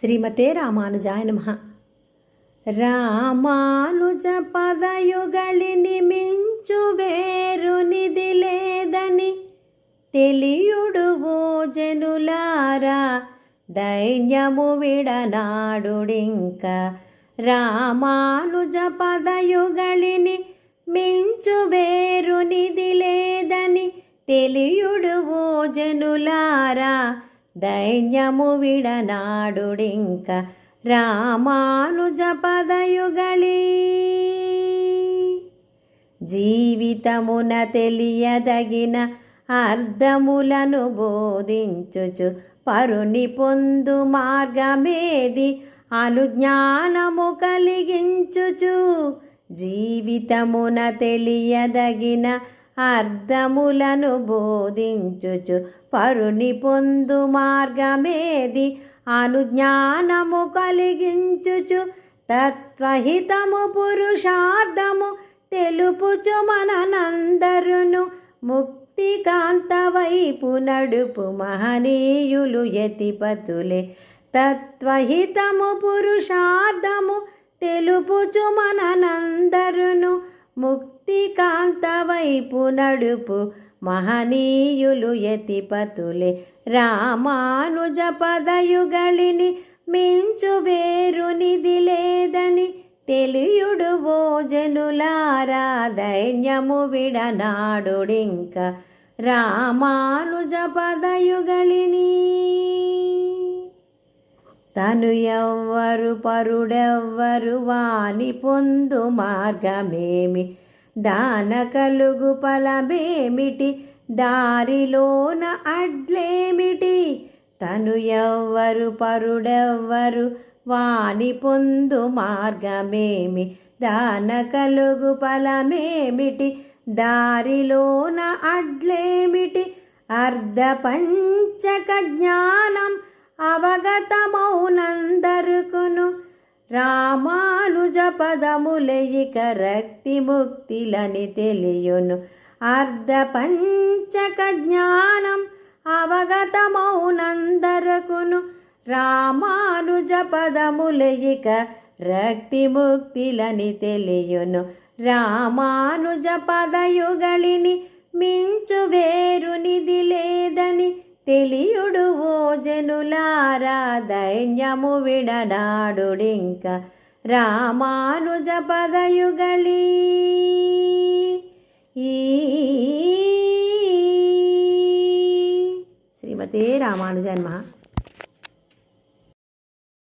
శ్రీమతే రామానుజాయ నమ. రామానుజ పదయుగళిని మించు వేరునిది లేదని తెలియుడు జనులారా దైన్యము విడనాడుడింక రామానుజ పదయుగళిని మించు వేరునిది లేదని తెలియుడు జనులారా దైన్యము విడనాడుడింక రామానుజ పదయుగళి జీవితమున తెలియదగిన అర్థములను బోధించుచు పరుని పొందు మార్గమేది అనుజ్ఞానము కలిగించుచు. జీవితమున తెలియదగిన అర్థములను బోధించుచు పరుని పొందు మార్గమేది? అనుజ్ఞానము కలిగించుచు తత్వహితము పురుషార్థము తెలుపుచు మననందరును ముక్తికాంత వైపు నడుపు మహనీయులు యతిపతులే. తత్వహితము పురుషార్థము తెలుపుచు మననందరును ముక్తికాంత వైపు నడుపు మహనీయులు యతిపతులే రామానుజ పదయుగళిని మించు వేరునిది లేదని తెలియుడు ఓ జనులారా దైన్యము విడనాడుడింక రామానుజ పదయుగళిని. తను ఎవ్వరు పరుడెవ్వరు వాని పొందు మార్గమేమి? దాన కలుగు ఫలమేమిటి దారిలోన అడ్లేమిటి? తను ఎవ్వరు పరుడెవ్వరు వాణి పొందు మార్గమేమి? దాన కలుగు ఫలమేమిటి దారిలోన అడ్లేమిటి? అర్ధ పంచక జ్ఞానం అవగతమౌనందరుకును రామానుజ పదములయిక రక్తి ముక్తిలని తెలియును. అర్ధ పంచక జ్ఞానం అవగతమౌనందరకును. రామానుజ పదములయిక రక్తి ముక్తిలని తెలియును. రామానుజ పదయుగళిని తెలియుడు ఓ జనులారా దైన్యము విడనాడుడింక రామానుజ పదయుగళి. శ్రీమతే రామానుజన్మ